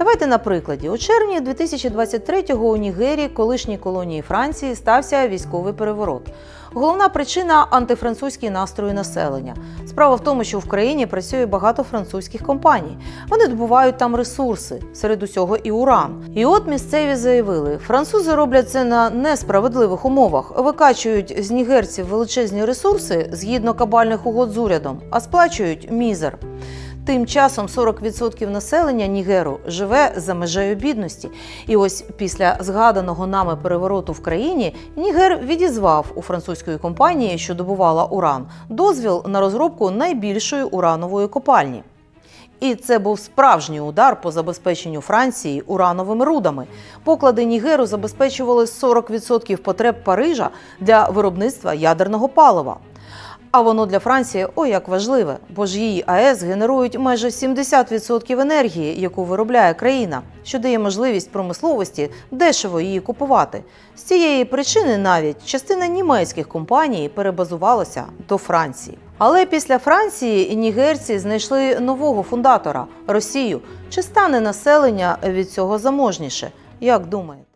Давайте на прикладі. У червні 2023-го у Нігерії, колишній колонії Франції, стався військовий переворот. Головна причина антифранцузькі настрої населення. Справа в тому, що в країні працює багато французьких компаній. Вони добувають там ресурси, серед усього і уран. І от місцеві заявили, французи роблять це на несправедливих умовах, викачують з нігерців величезні ресурси згідно кабальних угод з урядом, а сплачують мізер. Тим часом 40% населення Нігеру живе за межею бідності. І ось після згаданого нами перевороту в країні Нігер відізвав у французької компанії, що добувала уран, дозвіл на розробку найбільшої уранової копальні. І це був справжній удар по забезпеченню Франції урановими рудами. Поклади Нігеру забезпечували 40% потреб Парижа для виробництва ядерного палива. А воно для Франції ой як важливе, бо ж її АЕС генерують майже 70% енергії, яку виробляє країна, що дає можливість промисловості дешево її купувати. З цієї причини навіть частина німецьких компаній перебазувалася до Франції. Але після Франції нігерці знайшли нового фундатора Росію. Чи стане населення від цього заможніше? Як думаєте?